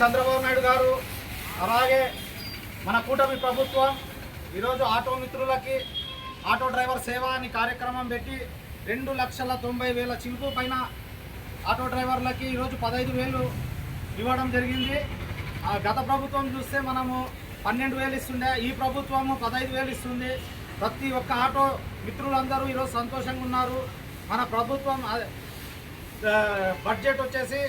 చంద్రబాబు నాయుడు గారు అలాగే మన కూటమి ప్రభుత్వం ఈరోజు ఆటో మిత్రులకి ఆటో డ్రైవర్ సేవ అని కార్యక్రమం పెట్టి రెండు లక్షల తొంభై వేల చిలుపు పైన ఆటో డ్రైవర్లకి ఈరోజు పదహైదు వేలు ఇవ్వడం జరిగింది. ఆ గత ప్రభుత్వం చూస్తే మనము పన్నెండు వేలు ఇస్తుండే ఈ ప్రభుత్వము పదహైదు వేలు ఇస్తుంది. ప్రతి ఒక్క ఆటో మిత్రులందరూ ఈరోజు సంతోషంగా ఉన్నారు. మన ప్రభుత్వం బడ్జెట్ వచ్చేసి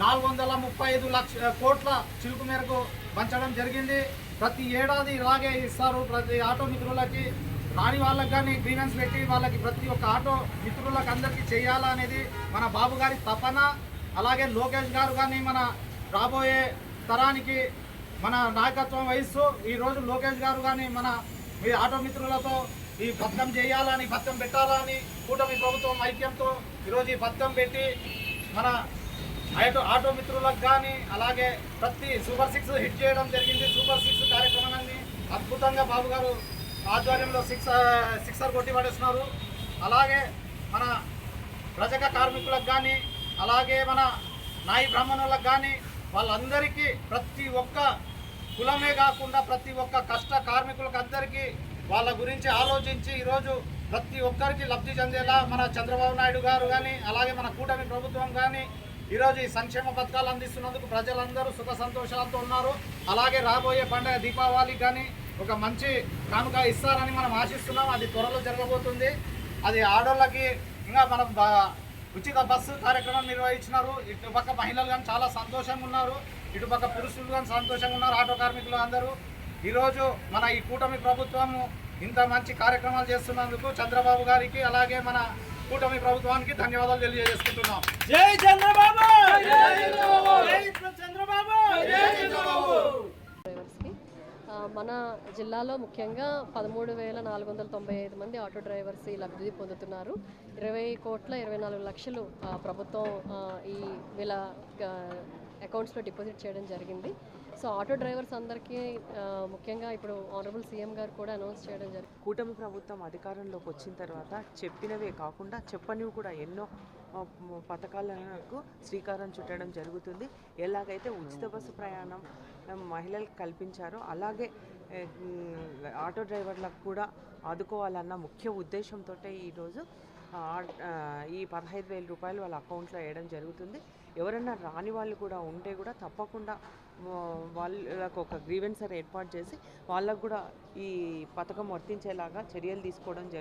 నాలుగు వందల ముప్పై ఐదు లక్ష కోట్ల చిలుకు మేరకు పంచడం జరిగింది. ప్రతి ఏడాది ఇలాగే ఇస్తారు. ప్రతి ఆటో మిత్రులకి రాని వాళ్ళకి కానీ గ్రీవెన్స్ పెట్టి వాళ్ళకి ప్రతి ఒక్క ఆటో మిత్రులకు అందరికీ చేయాలా అనేది మన బాబు గారి తపన. అలాగే లోకేష్ గారు కానీ మన రాబోయే తరానికి మన నాయకత్వం వహిస్తూ ఈరోజు లోకేష్ గారు కానీ మన మీ ఆటో మిత్రులతో ఈ పథకం చేయాలని పథకం పెట్టాలని కూటమి ప్రభుత్వం ఐక్యంతో ఈరోజు ఈ పథకం పెట్టి మన ఆటో ఆటో మిత్రులకు కానీ అలాగే ప్రతి సూపర్ సిక్స్ హిట్ చేయడం జరిగింది. సూపర్ సిక్స్ కార్యక్రమాన్ని అద్భుతంగా బాబు గారు ఆధ్వర్యంలో సిక్స్ సిక్సర్ కొట్టి పడేస్తున్నారు. అలాగే మన రజక కార్మికులకు కానీ అలాగే మన నాయి బ్రాహ్మణులకు కానీ వాళ్ళందరికీ ప్రతి ఒక్క కులమే కాకుండా ప్రతి ఒక్క కష్ట కార్మికులకు అందరికీ వాళ్ళ గురించి ఆలోచించి ఈరోజు ప్రతి ఒక్కరికి లబ్ధి చెందేలా మన చంద్రబాబు నాయుడు గారు కానీ అలాగే మన కూటమి ప్రభుత్వం కానీ ఈరోజు ఈ సంక్షేమ పథకాలు అందిస్తున్నందుకు ప్రజలందరూ సుఖ సంతోషాలతో ఉన్నారు. అలాగే రాబోయే పండుగ దీపావళికి కానీ ఒక మంచి కానుక ఇస్తారని మనం ఆశిస్తున్నాం. అది త్వరలో జరగబోతుంది. అది ఆడోళ్ళకి ఇంకా మనం ఉచిత బస్సు కార్యక్రమం నిర్వహించినారు. ఇటుపక్క మహిళలు కానీ చాలా సంతోషంగా ఉన్నారు. ఇటుపక్క పురుషులు కానీ సంతోషంగా ఉన్నారు. ఆటో కార్మికులు అందరూ. ఈరోజు మన ఈ కూటమి ప్రభుత్వము ఇంత మంచి కార్యక్రమాలు చేస్తున్నందుకు చంద్రబాబు గారికి అలాగే మన కూటమి ప్రభుత్వానికి ధన్యవాదాలు తెలియజేసుకుంటున్నాం. జై చంద్రబాబు! మన జిల్లాలో ముఖ్యంగా పదమూడు వేల నాలుగు వందల తొంభై ఐదు మంది ఆటో డ్రైవర్స్ ఈ లబ్ధి పొందుతున్నారు. ఇరవై కోట్ల ఇరవై నాలుగు లక్షలు ప్రభుత్వం ఈ వీళ్ళ అకౌంట్స్లో డిపాజిట్ చేయడం జరిగింది. సో ఆటో డ్రైవర్స్ అందరికీ ముఖ్యంగా ఇప్పుడు ఆనరబుల్ సీఎం గారు కూడా అనౌన్స్ చేయడం జరిగింది కూటమి ప్రభుత్వం అధికారంలోకి వచ్చిన తర్వాత చెప్పినవే కాకుండా చెప్పనివి కూడా ఎన్నో పథకాలకు శ్రీకారం చుట్టడం జరుగుతుంది. ఎలాగైతే ఉచిత బస్సు ప్రయాణం మహిళలకు కల్పించారో అలాగే ఆటో డ్రైవర్లకు కూడా ఆదుకోవాలన్న ముఖ్య ఉద్దేశంతో ఈరోజు ఈ పదహైదు వేల రూపాయలు వాళ్ళ అకౌంట్లో వేయడం జరుగుతుంది. ఎవరైనా రాని వాళ్ళు కూడా ఉంటే కూడా తప్పకుండా వాళ్ళకు ఒక గ్రీవెన్సర్ ఏర్పాటు చేసి వాళ్ళకు కూడా ఈ పథకం వర్తించేలాగా చర్యలు తీసుకోవడం జరుగుతుంది.